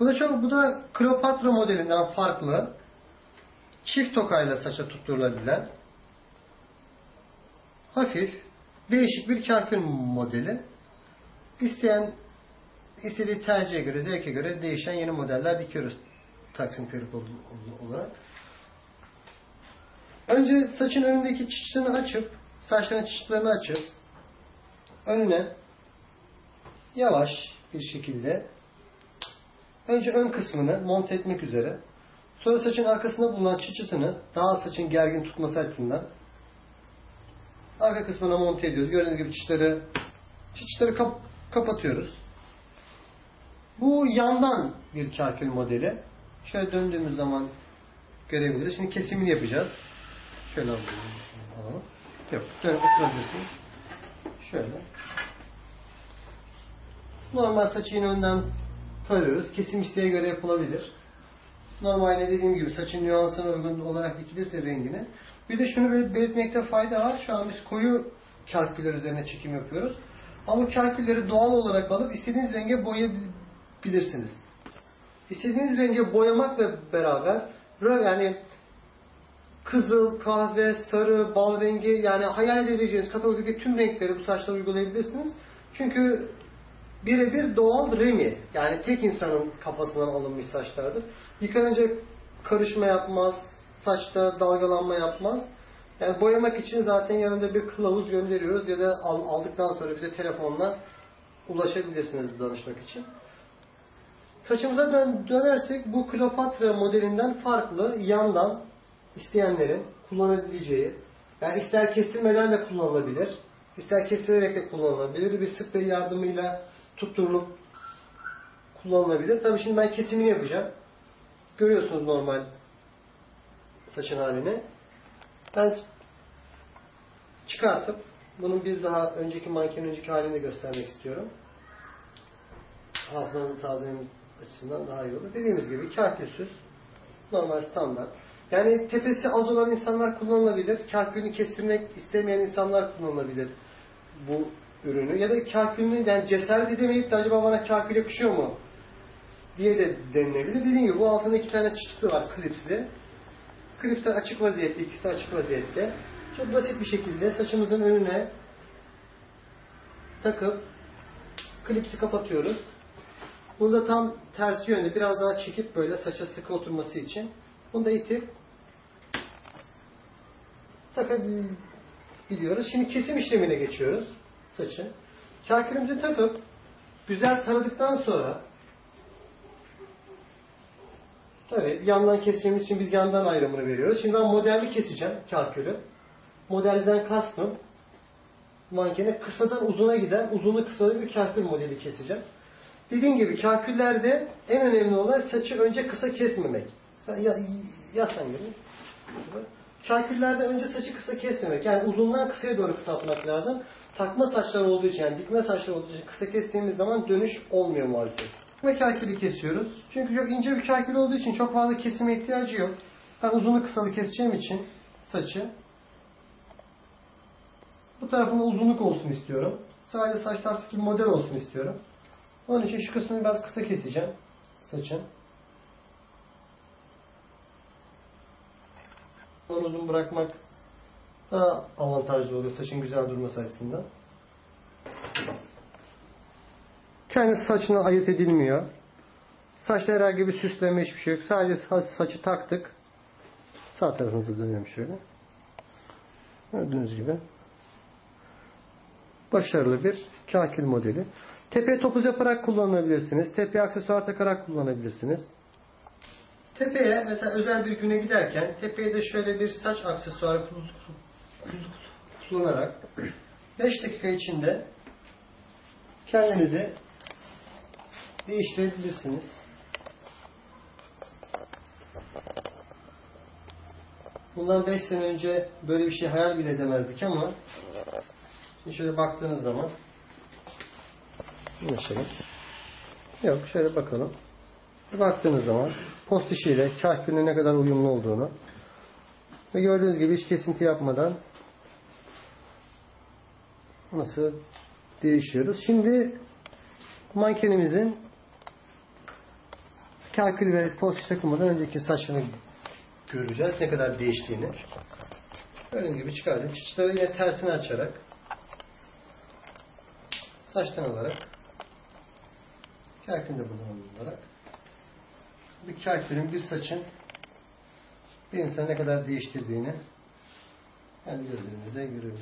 Bu da çok bu da Kleopatra modelinden farklı. Çift tokayla saça tutturulabilen hafif değişik bir kahkül modeli. İsteyen istediği tercihe göre, zevke göre değişen yeni modeller dikiyoruz Taksim peruk ol- ol- olarak. Önce saçın önündeki çıçlarını açıp, saçların çıçlarını açıp, önüne yavaş bir şekilde önce ön kısmını monte etmek üzere, sonra saçın arkasında bulunan çıçısını daha saçın gergin tutması açısından arka kısmına monte ediyoruz. Gördüğünüz gibi çıçları çıçları kap- kapatıyoruz. Bu yandan bir kakül modeli. Şöyle döndüğümüz zaman görebiliriz. Şimdi kesimini yapacağız. Şöyle alalım. Yok. Dönüp oturabilirsin. Şöyle. Normal saçı yine önden tarıyoruz. Kesim isteğe göre yapılabilir. Normalde dediğim gibi saçın nüansına uygun olarak dikilirse rengine. Bir de şunu bel- belirtmekte fayda var. Şu an biz koyu kalküller üzerine çekim yapıyoruz. Ama kalkülleri doğal olarak alıp istediğiniz renge boyayabilirsiniz. İstediğiniz renge boyamakla beraber yani kızıl, kahve, sarı, bal rengi yani hayal edebileceğiniz kategorideki tüm renkleri bu saçlara uygulayabilirsiniz. Çünkü birebir doğal remi yani tek insanın kafasından alınmış saçlardır. Yıkanınca karışma yapmaz, saçta dalgalanma yapmaz. Yani boyamak için zaten yanında bir kılavuz gönderiyoruz ya da al- aldıktan sonra bize telefonla ulaşabilirsiniz danışmak için. Saçımıza dön- dönersek bu Kleopatra modelinden farklı yandan isteyenlerin kullanabileceği yani ister kestirmeden de kullanılabilir, ister kestirerek de kullanılabilir, bir sprey yardımıyla tutturulup kullanılabilir. Tabii şimdi ben kesimini yapacağım. Görüyorsunuz normal saçın halini. Ben çıkartıp bunun bir daha önceki manken önceki halini de göstermek istiyorum. Hafızamızı tazelememiz açısından daha iyi olur. Dediğimiz gibi kalkülsüz, normal standart. Yani tepesi az olan insanlar kullanılabilir. Kalkülünü kestirmek istemeyen insanlar kullanılabilir bu ürünü. Ya da kalkülünü yani cesaret edemeyip de acaba bana kalkül yakışıyor mu diye de denilebilir. Dediğim gibi bu altında iki tane çıtı var klipsli. Klipsler açık vaziyette, ikisi açık vaziyette. Çok basit bir şekilde saçımızın önüne takıp klipsi kapatıyoruz. Bunu da tam tersi yönde biraz daha çekip böyle saça sıkı oturması için. Bunu da itip takabiliyoruz. Şimdi kesim işlemine geçiyoruz saçı. Kakülümüzü takıp güzel taradıktan sonra Tabii yandan keseceğimiz için biz yandan ayrımını veriyoruz. Şimdi ben modelli keseceğim kakülü. Modelden kastım mankene kısadan uzuna giden uzunu kısa bir kakül modeli keseceğim. Dediğim gibi kaküllerde en önemli olay saçı önce kısa kesmemek. Ya, yaslan gelin. Kaküllerde önce saçı kısa kesmemek. Yani uzundan kısaya doğru kısaltmak lazım. Takma saçlar olduğu için yani dikme saçlar olduğu için kısa kestiğimiz zaman dönüş olmuyor maalesef. Ve kakülü kesiyoruz. Çünkü çok ince bir kakül olduğu için çok fazla kesime ihtiyacı yok. Ben uzunu kısalı keseceğim için saçı bu tarafında uzunluk olsun istiyorum. Sadece saçta hafif bir model olsun istiyorum. Onun için şu kısmını biraz kısa keseceğim. Saçın. Onu uzun bırakmak daha avantajlı oluyor saçın güzel durması açısından. Kendi saçına ayırt edilmiyor. Saçta herhangi bir süsleme hiçbir şey yok. Sadece sa- saçı taktık. Sağ tarafınıza dönüyorum şöyle. Gördüğünüz gibi. Başarılı bir kakül modeli. Tepeye topuz yaparak kullanabilirsiniz. Tepeye aksesuar takarak kullanabilirsiniz. Tepeye mesela özel bir güne giderken tepeye de şöyle bir saç aksesuarı kullanarak 5 dakika içinde kendinizi değiştirebilirsiniz. Bundan 5 sene önce böyle bir şey hayal bile edemezdik ama şimdi şöyle baktığınız zaman mesela yok şöyle bakalım. Baktığınız zaman post işiyle kahkülün ne kadar uyumlu olduğunu ve gördüğünüz gibi hiç kesinti yapmadan nasıl değişiyoruz. Şimdi mankenimizin kalkül ve post takılmadan önceki saçını göreceğiz. Ne kadar değiştiğini. Gördüğünüz gibi çıkardım. Çıçları yine tersine açarak saçtan alarak kalkülü de buradan alarak bir kalkülün bir saçın bir insan ne kadar değiştirdiğini kendi gözlerimizle görüyoruz.